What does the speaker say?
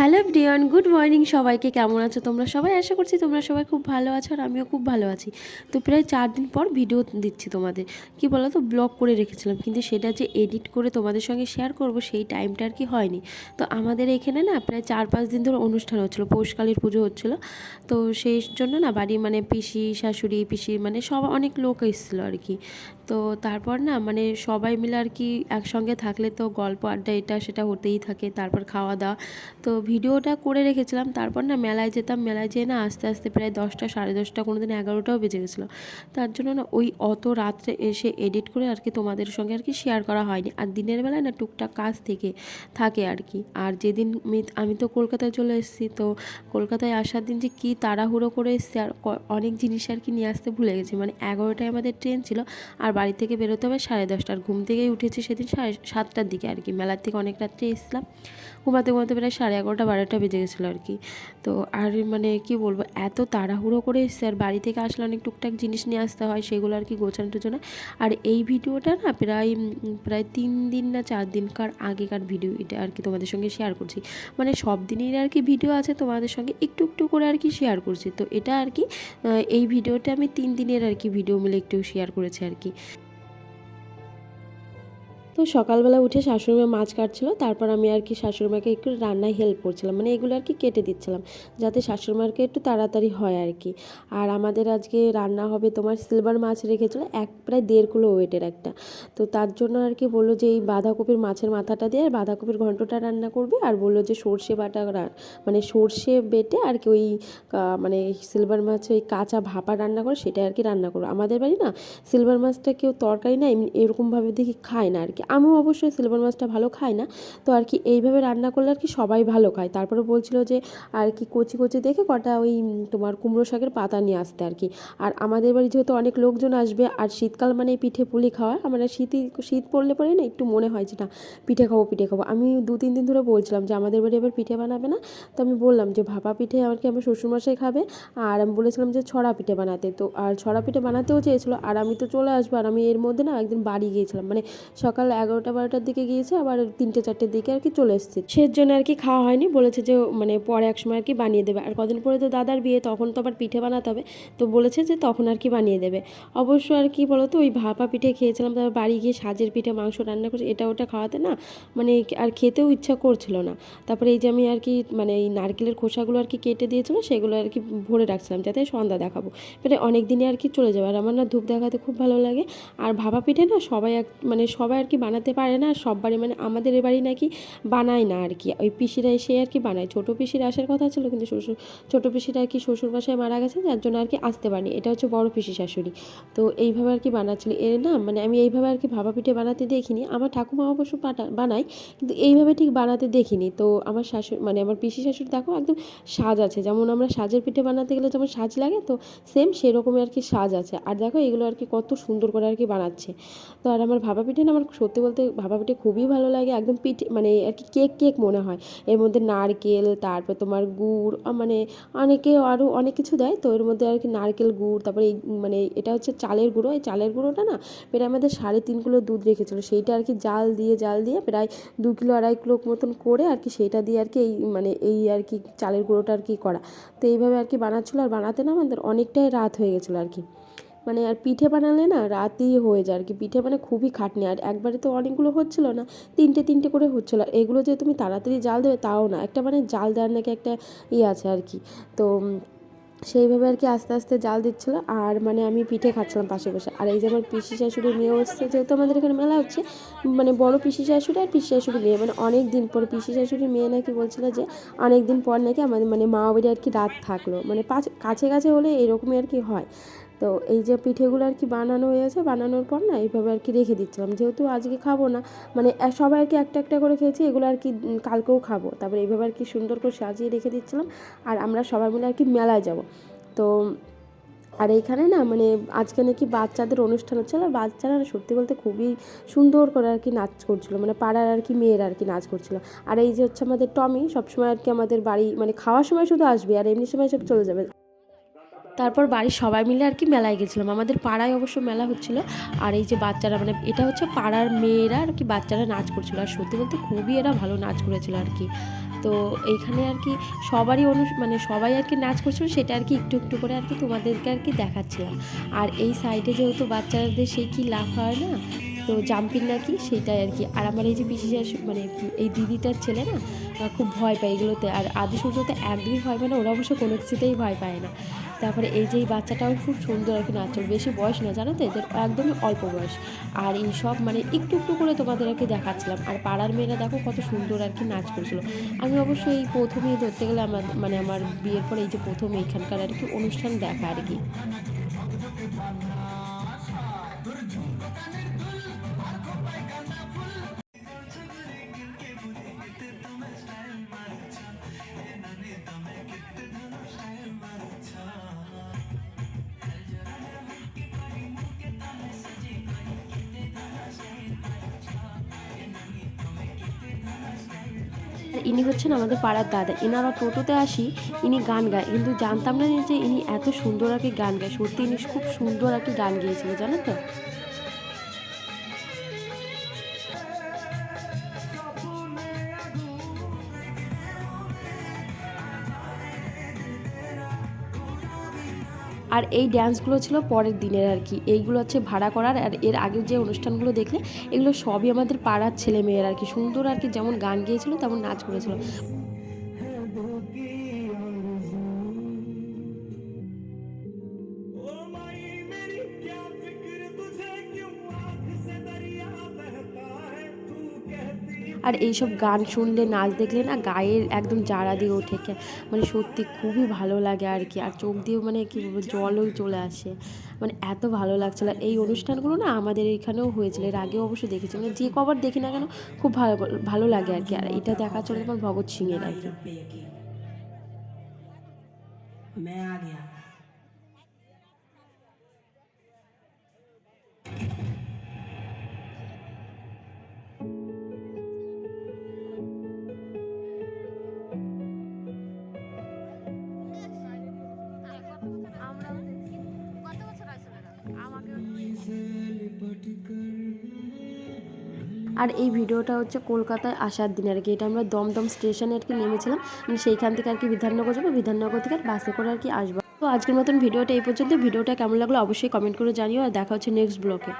Hello ডিয়ান good morning সবাইকে। কেমন আছো তোমরা সবাই? আশা করছি তোমরা সবাই খুব ভালো আছো আর আমিও খুব ভালো আছি। তো প্রায় চার দিন পর ভিডিও দিচ্ছি তোমাদের। কি বলো তো ব্লগ করে রেখেছিলাম। কিন্তু সেটা যে এডিট করে তোমাদের সঙ্গে শেয়ার করব, সেই টাইমটা আর কি হয়নি। তো আমাদের এখানে না প্রায় চার পাঁচ দিন ধরে অনুষ্ঠান হচ্ছিল। পৌষকালীর পুজো হচ্ছিল। তো সেই জন্য না বাড়ি মানে পিসি, শাশুড়ি পিসি মানে সব অনেক লোক এসেছিল আর কি। তো তারপর না মানে সবাই মিলে আর কি একসঙ্গে থাকলে তো গল্প, আড্ডা এটা সেটা হতেই থাকে। তারপর খাওয়া দাওয়া তো ভিডিওটা করে রেখেছিলাম, তারপর না মেলায় যেতাম, মেলায় যেয়ে না আস্তে আস্তে প্রায় দশটা, সাড়ে দশটা, কোনো দিন এগারোটাও বেজে গেছিল। তার জন্য না ওই অত রাত্রে এসে এডিট করে আর কি তোমাদের সঙ্গে আর কি শেয়ার করা হয়নি। আর দিনের বেলায় না টুকটাক কাজ থেকে থাকে আর কি। আর যেদিন আমি- তো কলকাতায় চলে এসেছি, তো কলকাতায় আসার দিন যে কী তাড়াহুড়ো করে এসেছি আর অনেক জিনিস আর কি নিয়ে আসতে ভুলে গেছি। মানে এগারোটায় আমাদের ট্রেন ছিল, আর বাড়ি থেকে বেরোতে হবে সাড়ে দশটার। ঘুম থেকেই উঠেছি সেদিন সাড়ে সাতটার দিকে আর কি। মেলার থেকে অনেক রাত্রে এসেছিলাম। ঘুমাতে ঘুমাতে প্রায় সাড়ে এগারোটা বারোটা বেজে গেছিল আর কি। তো আর মানে কি বলব, এত তাড়াহুড়ো করে এসছে, আর বাড়ি থেকে আসলে অনেক টুকটাক জিনিস নিয়ে আসতে হয়, সেগুলো আর কি গোছানো টোছানো। আর এই ভিডিওটা না প্রায় প্রায় তিন দিন না চার দিনকার আগেকার ভিডিও, এটা আর কি তোমাদের সঙ্গে শেয়ার করছি। মানে সব দিনের আর কি ভিডিও আছে, তোমাদের সঙ্গে একটু একটু করে আর কি শেয়ার করছি। তো এটা আর কি এই ভিডিওটা আমি তিন দিনের আর কি ভিডিও মিলে একটু শেয়ার করেছি আর কি। তো সকালবেলা উঠে শাশুড়িমা মাছ কাটছিল, তারপর আমি আর কি শাশুড়িমাকে একটু রান্নায় হেল্প করছিলাম মানে এগুলো আর কি কেটে দিচ্ছিলাম, যাতে শাশুড়িমাকে একটু তাড়াতাড়ি হয় আর কি। আর আমাদের আজকে রান্না হবে তোমার সিলভার মাছ রেখেছিলো, এক প্রায় দেড় কিলো ওয়েটের একটা। তো তার জন্য আর কি বলল যে এই বাঁধাকপির মাছের মাথাটা দিয়ে আর বাঁধাকপির ঘন্টটা রান্না করবে, আর বলল যে সর্ষে বাটা মানে সর্ষে বেটে আর কি ওই মানে সিলভার মাছ ওই কাঁচা ভাপা রান্না করে সেটা আর কি রান্না করব। আমাদের বাড়ি না সিলভার মাছটা কেউ তরকারি না এরকমভাবে দেখি খায় না আর কি। আমিও অবশ্যই সিলভার মাছটা ভালো খাই না। তো আর কি এইভাবে রান্না করলে আর কি সবাই ভালো খায়। তারপরে বলছিল যে আর কি কচি কচি দেখে কটা ওই তোমার কুমড়ো শাকের পাতা নিয়ে আসতে আর কি। আর আমাদের বাড়ি যেহেতু অনেক লোকজন আসবে, আর শীতকাল মানে পিঠে পুলি খাওয়া আমার শীতই শীত পড়লে পরে না একটু মনে হয় যে না পিঠে খাব পিঠে খাব। আমি দু তিন দিন ধরে বলছিলাম যে আমাদের বাড়ি এবার পিঠে বানাবে না। তো আমি বললাম যে ভাপা পিঠে আর কি আমার শ্বশুরমশাই খাবে? আর আমি বলেছিলাম যে ছড়া পিঠে বানাতে। তো আর ছড়া পিঠে বানাতেও চেয়েছিলো, আর আমি তো চলে আসব, আর আমি এর মধ্যে না একদিন বাড়ি গিয়েছিলাম। মানে সকাল এগারোটা বারোটার দিকে গিয়েছে আবার তিনটে চারটের দিকে আর কি চলে এসেছি সে জন্য আর কি খাওয়া হয়নি বলেছে যে মানে পরে এক সময় আর কি বানিয়ে দেবে আর কদিন পরে তো দাদার বিয়ে তখন তো আবার পিঠে বানাতে হবে তো বলেছে যে তখন আর কি বানিয়ে দেবে অবশ্য আর কি বলতো ওই ভাপা পিঠে খেয়েছিলাম তারপর বাড়ি গিয়ে সাজের পিঠে মাংস রান্না করছে এটা ওটা খাওয়াতে না মানে আর খেতেও ইচ্ছা করছিল না তারপরে এই যে আমি আর কি মানে এই নারকেলের খোসাগুলো আর কি কেটে দিয়েছিল সেগুলো আর কি ভরে রাখছিলাম যাতে সন্ধ্যা দেখাবো মানে অনেক দিনে আর কি চলে যাবে আর আমার না ধূপ দেখাতে খুব ভালো লাগে আর ভাপা পিঠে না সবাই এক মানে সবাই আর কি বানাতে পারে না সব বাড়ি মানে আমাদের এ বাড়ি নাকি বানায় না আর কি ওই পিসিরা এসে আর কি বানায়। ছোটো পিসির আসার কথা ছিল কিন্তু শ্বশুর, ছোটো পিসিরা আর কি শ্বশুর বাসায় মারা গেছে, যার জন্য আর কি আসতে পারেনি। এটা হচ্ছে বড় পিসি শাশুড়ি। তো এইভাবে আর কি বানাচ্ছিল। এর না মানে আমি এইভাবে আর কি ভাবা পিঠে বানাতে দেখিনি। আমার ঠাকুমা অবশ্য বানায়, কিন্তু এইভাবে ঠিক বানাতে দেখিনি। তো আমার শাশুড়ি মানে আমার পিসি শাশুড়ি দেখো একদম সাজ আছে। যেমন আমরা সাজের পিঠে বানাতে গেলে যেমন সাজ লাগে, তো সেম সেরকমই আর কি সাজ আছে। আর দেখো এগুলো আর কি কত সুন্দর করে আর কি বানাচ্ছে। তো আর আমার ভাবা পিঠে না আমার সত্যি বলতে ভাপা পিঠে খুবই ভালো লাগে। একদম পিঠে মানে আর কি কেক কেক মনে হয়। এর মধ্যে নারকেল, তারপর তোমার গুড় মানে অনেকে আরও অনেক কিছু দেয়। তো এর মধ্যে আর কি নারকেল গুড়, তারপরে এই মানে এটা হচ্ছে চালের গুঁড়ো। এই চালের গুঁড়োটা না প্রায় আমাদের সাড়ে তিন কিলো দুধ রেখেছিলো। সেইটা আর কি জাল দিয়ে জাল দিয়ে প্রায় দু কিলো, আড়াই কিলো মতন করে আর কি সেইটা দিয়ে আর কি এই মানে এই আর কি চালের গুঁড়োটা আর কি করা। তো এইভাবে আর কি বানাচ্ছিলো। আর বানাতে না আমাদের অনেকটাই রাত হয়ে গেছিল আর কি। মানে আর পিঠে বানালে না রাতেই হয়ে যায় আর কি। পিঠে মানে খুবই খাটনি। আর একবারে তো অনেকগুলো হচ্ছিল না, তিনটে তিনটে করে হচ্ছিল। এগুলো যে তুমি তাড়াতাড়ি জাল দেবে তাও না, একটা মানে জাল দেওয়ার নাকি একটা ইয়ে আছে আর কি। তো সেইভাবে আর কি আস্তে আস্তে জাল দিচ্ছিল। আর মানে আমি পিঠে খাচ্ছিলাম পাশে বসে। আর এই যে আমার পিসি শাশুড়ি মেয়েও এসছে, যেহেতু আমাদের এখানে মেলা হচ্ছে মানে বড় পিসি শাশুড়ি আর পিসি শাশুড়ি মেয়ে। মানে অনেক দিন পর পিসি শাশুড়ির মেয়ে নাকি বলছিল যে অনেক দিন পর নাকি আমাদের মানে মা বাড়ি আর কি রাত থাকল। মানে পাঁচ, কাছে কাছে হলে এরকমই আর কি হয়। তো এই যে পিঠেগুলো আর কি বানানো হয়েছে বানানোর পর না এইভাবে আর কি রেখে দিচ্ছিলাম যেহেতু আজকে খাব না মানে সবাই আর কি একটা একটা করে খেয়েছি এগুলো আর কি কালকেও খাব তারপরে এইভাবে আর কি সুন্দর করে সাজিয়ে রেখে দিচ্ছিলাম আর আমরা সবাই মিলে আর কি মেলায় যাব তো আর এইখানে না মানে আজকে নাকি বাচ্চাদের অনুষ্ঠান হচ্ছিল আর বাচ্চারা সত্যি বলতে খুবই সুন্দর করে আর কি নাচ করছিল মানে পাড়ার আর কি মেয়েরা আর কি নাচ করছিল আর এই যে হচ্ছে আমাদের টমি সবসময় আর কি আমাদের বাড়ি মানে খাওয়ার সময় শুধু আসবে আর এমনি সময় সব চলে যাবে তারপর বাড়ির সবাই মিলে আর কি মেলায় গেছিলাম। আমাদের পাড়ায় অবশ্য মেলা হচ্ছিল। আর এই যে বাচ্চারা মানে এটা হচ্ছে পাড়ার মেয়েরা আর কি বাচ্চারা নাচ করছিল। আর সত্যি বলতে খুবই এরা ভালো নাচ করেছিল আর কি। তো এইখানে আর কি সবারই অনু মানে সবাই আর কি নাচ করছিল, সেটা আর কি একটু একটু করে আর কি তোমাদেরকে আর কি দেখাচ্ছিলাম। আর এই সাইডে যেহেতু বাচ্চাদের সেই কি লাভ হয় না তো জাম্পিং নাকি সেটাই আর কি। আর আমার এই যে পিসি শাশু- মানে এই দিদিটার ছেলে না খুব ভয় পায় এগুলোতে। আর আদি সূর্যতে একদমই ভয় পায় না, ওরা অবশ্য কোনো কিছুতেই ভয় পায় না। তারপরে এই যে এই বাচ্চাটাও খুব সুন্দর আর কি নাচছিল বেশি বয়স না, জানো তো? এদের একদমই অল্প বয়স। আর এই সব মানে একটু একটু করে তোমাদের আর কি দেখাচ্ছিলাম। আর পাড়ার মেয়েরা দেখো কত সুন্দর আর কি নাচ করছিল। আমি অবশ্যই এই প্রথমেই ধরতে গেলে আমার মানে আমার বিয়ের পরে এই যে প্রথম এইখানকার আর কি অনুষ্ঠান দেখা আর কি। আর ইনি হচ্ছেন আমাদের পাড়ার দাদা। এনারা টোটোতে আসি, ইনি গান গায়। কিন্তু জানতাম না যে ইনি এত সুন্দর আর কি গান গায়। সত্যি ইনি খুব সুন্দর আর কি গান গিয়েছিল জানো তো? আর এই ড্যান্সগুলো ছিল পরের দিনের আর কি। এইগুলো হচ্ছে ভাড়া করার আর এর আগের যে অনুষ্ঠানগুলো দেখলে, এগুলো সবই আমাদের পাড়ার ছেলেমেয়েরা আর কি। সুন্দর আর কি যেমন গান গিয়েছিল, তেমন নাচ করেছিল। আর এইসব গান শুনলে, নাচ দেখলে না গায়ের একদম জারা দিয়ে ওঠে। মানে সত্যি খুবই ভালো লাগে আর কি। আর চোখ দিয়ে মানে কি জলও চলে আসে। মানে এত ভালো লাগছিল। আর এই অনুষ্ঠানগুলো না আমাদের এখানেও হয়েছিল। এর আগেও অবশ্যই দেখেছি। মানে যে কবার দেখি না কেন খুব ভালো ভালো লাগে আর কি। আর এটা দেখা চলে তোমার ভগৎ সিংয়ের আর কি। আর এই ভিডিওটা হচ্ছে কলকাতায় আসার দিন আর কি। এটা আমরা দমদম স্টেশনে আর কি নেমেছিলাম। সেইখান থেকে আর কি বিধাননগর যাব, বিধাননগর থেকে বাসে করে আর কি আসব। তো আজকের মতন ভিডিওটা এই পর্যন্ত। ভিডিওটা কেমন লাগল অবশ্যই কমেন্ট করে জানিও। আর দেখা হচ্ছে নেক্সট ব্লগে